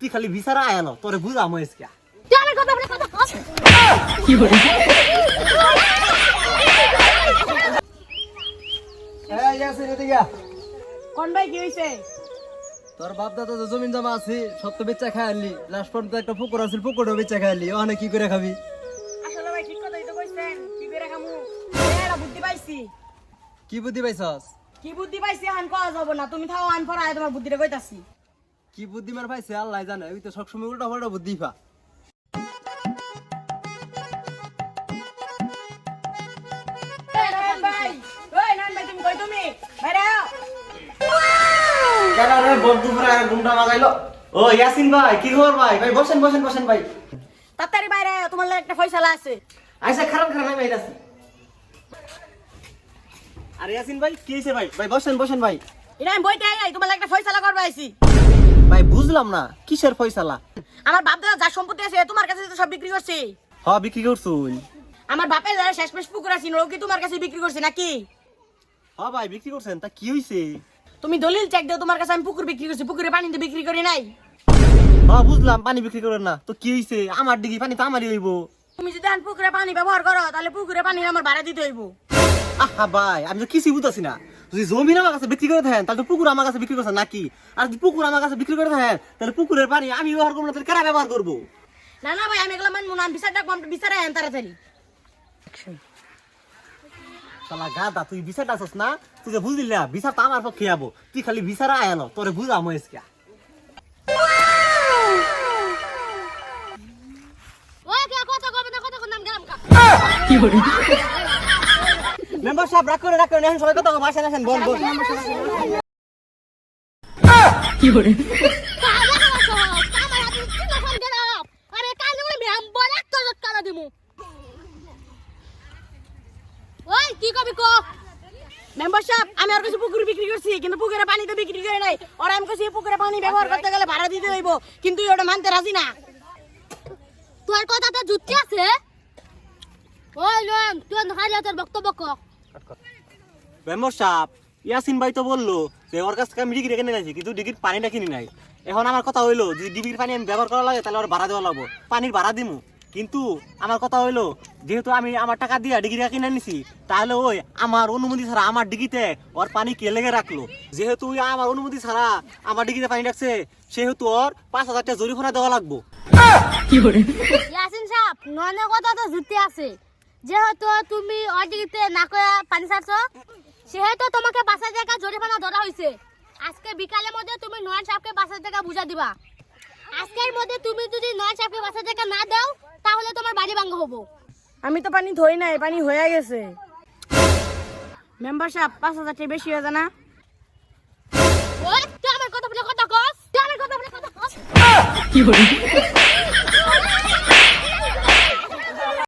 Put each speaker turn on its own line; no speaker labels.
তুই খালি ভিসারা আয়ালো তোরে বুঝাম
বলে
কোন ভাই কি হইছে?
তোর বাপ দাদা তো জমিন জমা আছে সব তো বেচা খাই আনলি। লাস্ট পর্যন্ত একটা পুকুর আছে পুকুরও বেচা খাই আনলি। ওখানে কি করে খাবি?
আসলে ভাই ঠিক কথাই তো কইছেন। কি করে খামু? এরা বুদ্ধি পাইছি।
কি বুদ্ধি পাইছস?
কি বুদ্ধি পাইছি আন কওয়া যাব না। তুমি থাও আন পড়ায় তোমার বুদ্ধিটা কইতাছি।
কি বুদ্ধি মার পাইছে আল্লাহ জানে ওই তো সবসময় উল্টা পাল্টা বুদ্ধি পা
ভাই ভাই
ও ইয়াসিন ভাই কি খবর ভাই? ভাই বসেন বসেন বসেন ভাই।
তাড়াতাড়ি বাইরে তোমার একটা ফয়সালা আছে।
আইসা খারাপ আরে ইয়াসিন ভাই কি হইছে ভাই? ভাই বসেন বসেন ভাই।
এটা আমি বইতে আই তোমার একটা ফয়সালা করবা আইছি।
ভাই বুঝলাম না কিসের ফয়সালা?
আমার বাপ দাদা যা সম্পত্তি আছে তোমার কাছে তো সব বিক্রি করছে।
হ বিক্রি করছুন।
আমার বাপে যারা শেষমেশ পুকুর আছে ও কি তোমার কাছে বিক্রি করছে নাকি?
হ ভাই বিক্রি করছেন তা কি হইছে?
তুমি দলিল চেক দিও তোমার কাছে আমি পুকুর বিক্রি করছি পুকুরে পানি তো বিক্রি করি নাই।
হ বুঝলাম পানি বিক্রি করেন না তো কি হইছে? আমার দিকে পানি তো আমারই হইব।
তুমি যদি পুকুরে পানি ব্যবহার করো তাহলে পুকুরে পানি আমার ভাড়া দিতে হইব।
আহা ভাই আমি তো কিছুই বুঝতেছি না। যদি জমিন আমার কাছে বিক্রি করে থাকেন তাহলে তো পুকুর আমার কাছে বিক্রি করছেন নাকি? আর যদি পুকুর আমার কাছে বিক্রি করে থাকেন তাহলে পুকুরের পানি আমি ব্যবহার করব না তাহলে কারা ব্যবহার করব?
না না ভাই আমি এগুলো মানবো না আমি বিচার ডাকবো আমি বিচারে আন তাড়াতাড়ি।
শালা গাদা তুই বিচারটা আছিস না? তুই যে বুঝলি না বিচার তো আমার পক্ষে যাব তুই খালি বিচারা আয়ালো তোরে বুঝাম হয়েছে
ওই কে কথা কবে না কথা কোন নাম গেলাম কা?
মেম্বার সাহেব রাগ করে রাগ করে এখন সবাই কথা ভাষা আসেন বল বল।
কাল করে? ওই কি কবি কো?
মেম্বার আমি আর কিছু পুকুর বিক্রি করছি কিন্তু পুকুরে পানি তো বিক্রি করে নাই। আর আমি কিছু পুকুরে পানি ব্যবহার করতে গেলে ভাড়া দিতে হইব কিন্তু ওটা মানতে রাজি না।
তোর কথাতে যুক্তি আছে? ওই লোন তুই খালি তোর বক্তব্য ক।
মেম্বার সাহেব ইয়াসিন ভাই তো বলল যে ওর কাছ থেকে আমি ডিগ্রি কিনে নিয়েছি কিন্তু ডিগ্রির পানিটা কিনি নাই। এখন আমার কথা হইল, যদি ডিগ্রির পানি আমি ব্যবহার করা লাগে, তাহলে ওর ভাড়া দেওয়া লাগবো। পানির ভাড়া দিমু। কিন্তু আমার কথা হইল, যেহেতু আমি আমার টাকা দিয়ে কিনে নিছি তাহলে ওই আমার অনুমতি ছাড়া আমার ডিগ্রিতে ওর পানি কে লেগে রাখল? যেহেতু ওই আমার অনুমতি ছাড়া আমার ডিগ্রিতে পানি রাখছে, সেহেতু ওর পাঁচ হাজার টাকা জরিমানা দেওয়া লাগবো।
ইয়াসিন সাহেব কথা তো আছে। যেহেতু তুমি অডিগিতে না কয়া পানি ছাড়ছো সেহেতু তোমাকে পাঁচ হাজার টাকা জরিমানা ধরা হয়েছে। আজকে বিকালের মধ্যে তুমি নয়ন সাহেবকে পাঁচ হাজার টাকা বুঝা দিবা। আজকের মধ্যে তুমি যদি নয়ন সাহেবকে পাঁচ হাজার টাকা না দাও তাহলে তোমার বাড়ি ভাঙ্গ হব।
আমি তো পানি ধই নাই পানি হয়ে গেছে। মেম্বার সাহেব পাঁচ হাজার টাকা বেশি হয়ে যায় না?
ওই তুই আমার কথা বলে কথা কস তুই আমার কথা বলে কথা কস।